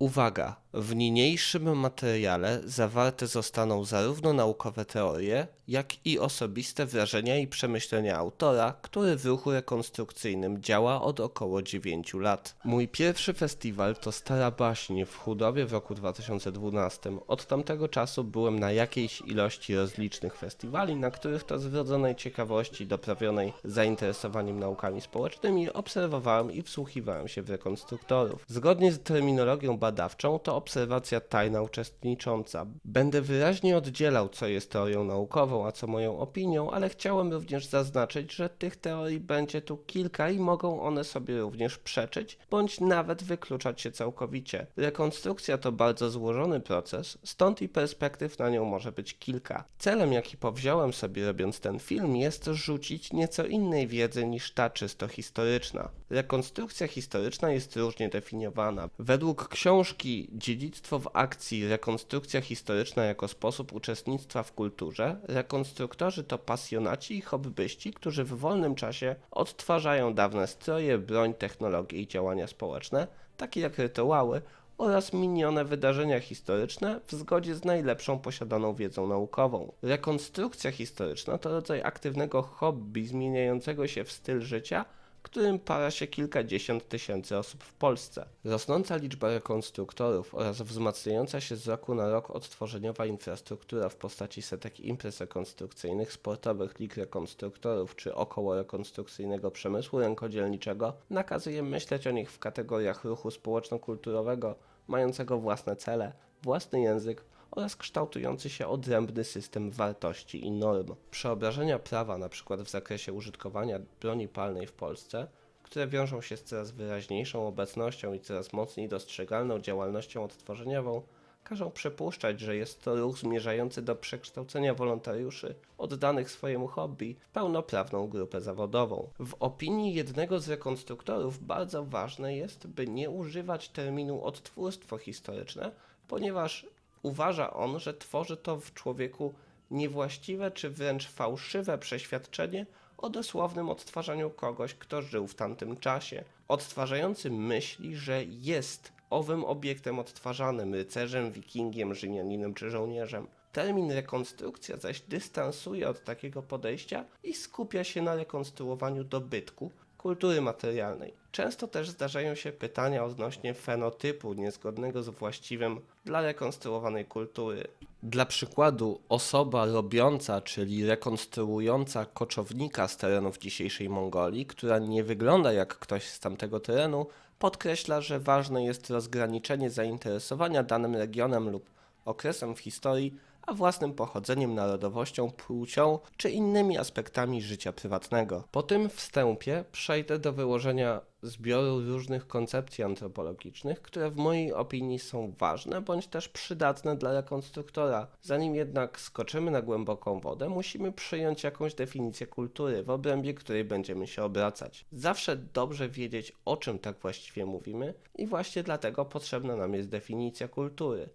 Uwaga! W niniejszym materiale zawarte zostaną zarówno naukowe teorie, jak i osobiste wrażenia i przemyślenia autora, który w ruchu rekonstrukcyjnym działa od około 9 lat. Mój pierwszy festiwal to Stara Baśń w Chudowie w roku 2012. Od tamtego czasu byłem na jakiejś ilości rozlicznych festiwali, na których to z wrodzonej ciekawości doprawionej zainteresowaniem naukami społecznymi obserwowałem i wsłuchiwałem się w rekonstruktorów. Zgodnie z terminologią badawczą to obserwacja tajna uczestnicząca. Będę wyraźnie oddzielał, co jest teorią naukową, a co moją opinią, ale chciałem również zaznaczyć, że tych teorii będzie tu kilka i mogą one sobie również przeczyć, bądź nawet wykluczać się całkowicie. Rekonstrukcja to bardzo złożony proces, stąd i perspektyw na nią może być kilka. Celem, jaki powziąłem sobie robiąc ten film, jest rzucić nieco innej wiedzy niż ta czysto historyczna. Rekonstrukcja historyczna jest różnie definiowana. Według książki Dziedzictwo w akcji Rekonstrukcja historyczna jako sposób uczestnictwa w kulturze, rekonstruktorzy to pasjonaci i hobbyści, którzy w wolnym czasie odtwarzają dawne stroje, broń, technologie i działania społeczne, takie jak rytuały, oraz minione wydarzenia historyczne w zgodzie z najlepszą posiadaną wiedzą naukową. Rekonstrukcja historyczna to rodzaj aktywnego hobby zmieniającego się w styl życia, którym para się kilkadziesiąt tysięcy osób w Polsce. Rosnąca liczba rekonstruktorów oraz wzmacniająca się z roku na rok odtworzeniowa infrastruktura w postaci setek imprez rekonstrukcyjnych, sportowych lig rekonstruktorów czy około rekonstrukcyjnego przemysłu rękodzielniczego nakazuje myśleć o nich w kategoriach ruchu społeczno-kulturowego, mającego własne cele, własny język oraz kształtujący się odrębny system wartości i norm. Przeobrażenia prawa, np. w zakresie użytkowania broni palnej w Polsce, które wiążą się z coraz wyraźniejszą obecnością i coraz mocniej dostrzegalną działalnością odtworzeniową, każą przypuszczać, że jest to ruch zmierzający do przekształcenia wolontariuszy oddanych swojemu hobby w pełnoprawną grupę zawodową. W opinii jednego z rekonstruktorów bardzo ważne jest, by nie używać terminu odtwórstwo historyczne, ponieważ uważa on, że tworzy to w człowieku niewłaściwe czy wręcz fałszywe przeświadczenie o dosłownym odtwarzaniu kogoś, kto żył w tamtym czasie. Odtwarzający myśli, że jest owym obiektem odtwarzanym rycerzem, wikingiem, rzymianinem czy żołnierzem. Termin rekonstrukcja zaś dystansuje od takiego podejścia i skupia się na rekonstruowaniu dobytku, kultury materialnej. Często też zdarzają się pytania odnośnie fenotypu niezgodnego z właściwym dla rekonstruowanej kultury. Dla przykładu, osoba robiąca, czyli rekonstruująca koczownika z terenów dzisiejszej Mongolii, która nie wygląda jak ktoś z tamtego terenu, podkreśla, że ważne jest rozgraniczenie zainteresowania danym regionem lub okresem w historii a własnym pochodzeniem, narodowością, płcią czy innymi aspektami życia prywatnego. Po tym wstępie przejdę do wyłożenia zbioru różnych koncepcji antropologicznych, które w mojej opinii są ważne bądź też przydatne dla rekonstruktora. Zanim jednak skoczymy na głęboką wodę, musimy przyjąć jakąś definicję kultury, w obrębie której będziemy się obracać. Zawsze dobrze wiedzieć, o czym tak właściwie mówimy, i właśnie dlatego potrzebna nam jest definicja kultury.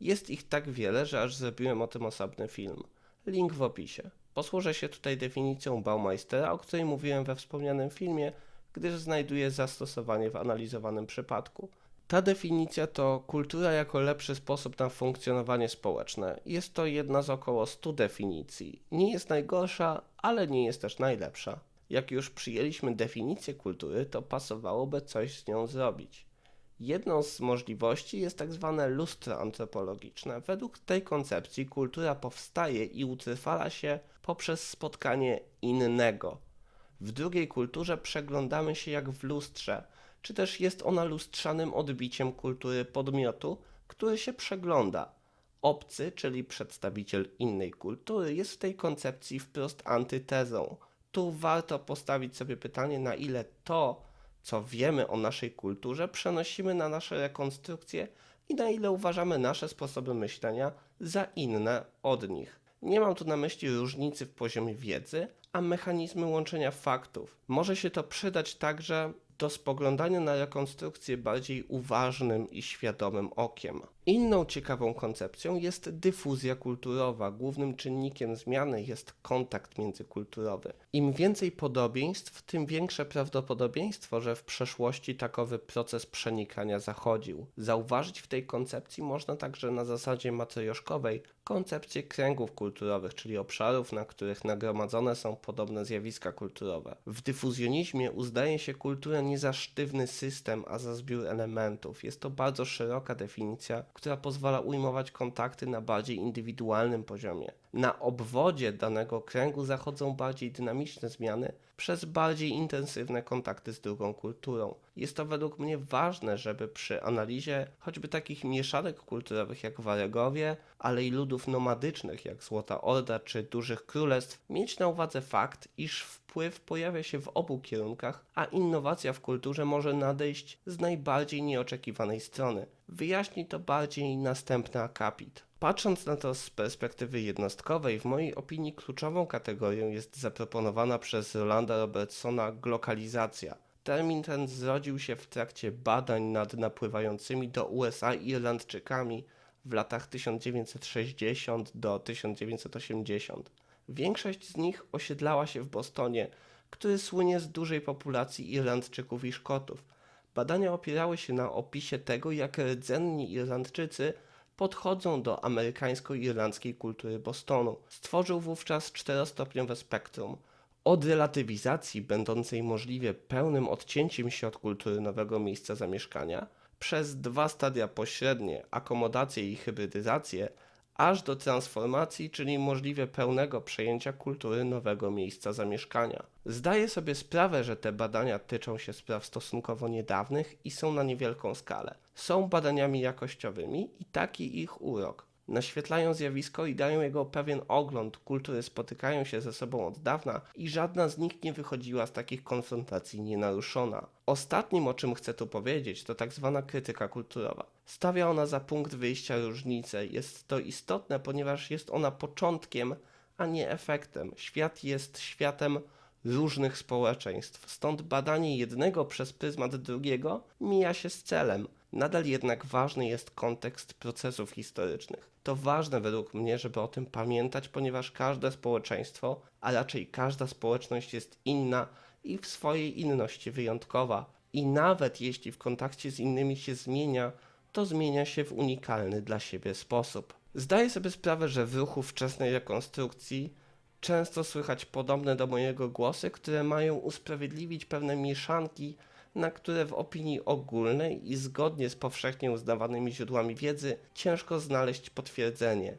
Jest ich tak wiele, że aż zrobiłem o tym osobny film. Link w opisie. Posłużę się tutaj definicją Baumeistera, o której mówiłem we wspomnianym filmie, gdyż znajduje zastosowanie w analizowanym przypadku. Ta definicja to kultura jako lepszy sposób na funkcjonowanie społeczne. Jest to jedna z około 100 definicji. Nie jest najgorsza, ale nie jest też najlepsza. Jak już przyjęliśmy definicję kultury, to pasowałoby coś z nią zrobić. Jedną z możliwości jest tak zwane lustro antropologiczne. Według tej koncepcji kultura powstaje i utrwala się poprzez spotkanie innego. W drugiej kulturze przeglądamy się jak w lustrze, czy też jest ona lustrzanym odbiciem kultury podmiotu, który się przegląda. Obcy, czyli przedstawiciel innej kultury, jest w tej koncepcji wprost antytezą. Tu warto postawić sobie pytanie, na ile to, co wiemy o naszej kulturze, przenosimy na nasze rekonstrukcje i na ile uważamy nasze sposoby myślenia za inne od nich. Nie mam tu na myśli różnicy w poziomie wiedzy, a mechanizmy łączenia faktów. Może się to przydać także do spoglądania na rekonstrukcję bardziej uważnym i świadomym okiem. Inną ciekawą koncepcją jest dyfuzja kulturowa. Głównym czynnikiem zmiany jest kontakt międzykulturowy. Im więcej podobieństw, tym większe prawdopodobieństwo, że w przeszłości takowy proces przenikania zachodził. Zauważyć w tej koncepcji można także na zasadzie matrioszkowej koncepcję kręgów kulturowych, czyli obszarów, na których nagromadzone są podobne zjawiska kulturowe. W dyfuzjonizmie uznaje się kulturę nie za sztywny system, a za zbiór elementów. Jest to bardzo szeroka definicja, która pozwala ujmować kontakty na bardziej indywidualnym poziomie. Na obwodzie danego kręgu zachodzą bardziej dynamiczne zmiany przez bardziej intensywne kontakty z drugą kulturą. Jest to według mnie ważne, żeby przy analizie choćby takich mieszanek kulturowych jak Waregowie, ale i ludów nomadycznych jak Złota Orda czy Dużych Królestw, mieć na uwadze fakt, iż wpływ pojawia się w obu kierunkach, a innowacja w kulturze może nadejść z najbardziej nieoczekiwanej strony. Wyjaśni to bardziej następny akapit. Patrząc na to z perspektywy jednostkowej, w mojej opinii kluczową kategorią jest zaproponowana przez Rolanda Robertsona glokalizacja. Termin ten zrodził się w trakcie badań nad napływającymi do USA Irlandczykami w latach 1960 do 1980. Większość z nich osiedlała się w Bostonie, który słynie z dużej populacji Irlandczyków i Szkotów. Badania opierały się na opisie tego, jak rdzenni Irlandczycy podchodzą do amerykańsko-irlandzkiej kultury Bostonu. Stworzył wówczas czterostopniowe spektrum. Od relatywizacji, będącej możliwie pełnym odcięciem się od kultury nowego miejsca zamieszkania, przez dwa stadia pośrednie, akomodację i hybrydyzację, aż do transformacji, czyli możliwie pełnego przejęcia kultury nowego miejsca zamieszkania. Zdaję sobie sprawę, że te badania tyczą się spraw stosunkowo niedawnych i są na niewielką skalę. Są badaniami jakościowymi i taki ich urok. Naświetlają zjawisko i dają jego pewien ogląd, kultury spotykają się ze sobą od dawna i żadna z nich nie wychodziła z takich konfrontacji nienaruszona. Ostatnim, o czym chcę tu powiedzieć, to tak zwana krytyka kulturowa. Stawia ona za punkt wyjścia różnicę. Jest to istotne, ponieważ jest ona początkiem, a nie efektem. Świat jest światem różnych społeczeństw, stąd badanie jednego przez pryzmat drugiego mija się z celem. Nadal jednak ważny jest kontekst procesów historycznych. To ważne według mnie, żeby o tym pamiętać, ponieważ każde społeczeństwo, a raczej każda społeczność jest inna i w swojej inności wyjątkowa. I nawet jeśli w kontakcie z innymi się zmienia, to zmienia się w unikalny dla siebie sposób. Zdaję sobie sprawę, że w ruchu wczesnej rekonstrukcji często słychać podobne do mojego głosy, które mają usprawiedliwić pewne mieszanki, na które w opinii ogólnej i zgodnie z powszechnie uznawanymi źródłami wiedzy ciężko znaleźć potwierdzenie.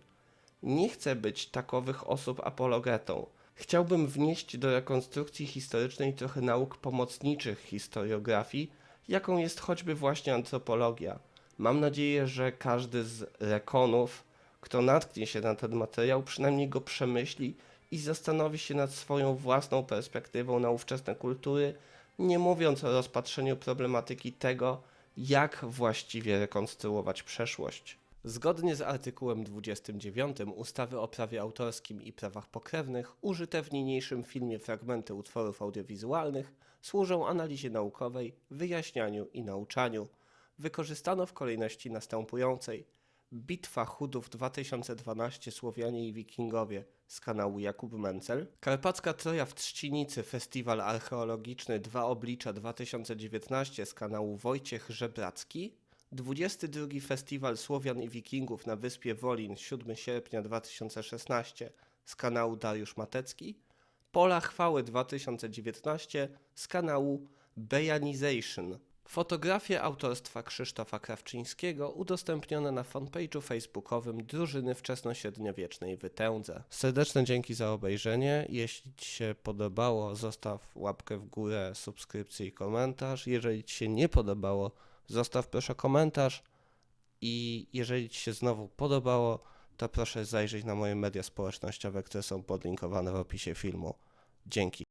Nie chcę być takowych osób apologetą. Chciałbym wnieść do rekonstrukcji historycznej trochę nauk pomocniczych historiografii, jaką jest choćby właśnie antropologia. Mam nadzieję, że każdy z rekonów, kto natknie się na ten materiał, przynajmniej go przemyśli i zastanowi się nad swoją własną perspektywą na ówczesne kultury, nie mówiąc o rozpatrzeniu problematyki tego, jak właściwie rekonstruować przeszłość. Zgodnie z artykułem 29 ustawy o prawie autorskim i prawach pokrewnych, użyte w niniejszym filmie fragmenty utworów audiowizualnych służą analizie naukowej, wyjaśnianiu i nauczaniu. Wykorzystano w kolejności następującej: Bitwa Chudów 2012 Słowianie i Wikingowie z kanału Jakub Mencel, Karpacka Troja w Trzcinicy Festiwal Archeologiczny Dwa Oblicza 2019 z kanału Wojciech Żebracki, 22 Festiwal Słowian i Wikingów na Wyspie Wolin 7 sierpnia 2016 z kanału Dariusz Matecki, Pola Chwały 2019 z kanału Bejanization. Fotografie autorstwa Krzysztofa Krawczyńskiego udostępnione na fanpage'u facebookowym Drużyny Wczesnośredniowiecznej Wytędze. Serdeczne dzięki za obejrzenie. Jeśli Ci się podobało, zostaw łapkę w górę, subskrypcję i komentarz. Jeżeli Ci się nie podobało, zostaw proszę komentarz. I jeżeli Ci się znowu podobało, to proszę zajrzeć na moje media społecznościowe, które są podlinkowane w opisie filmu. Dzięki.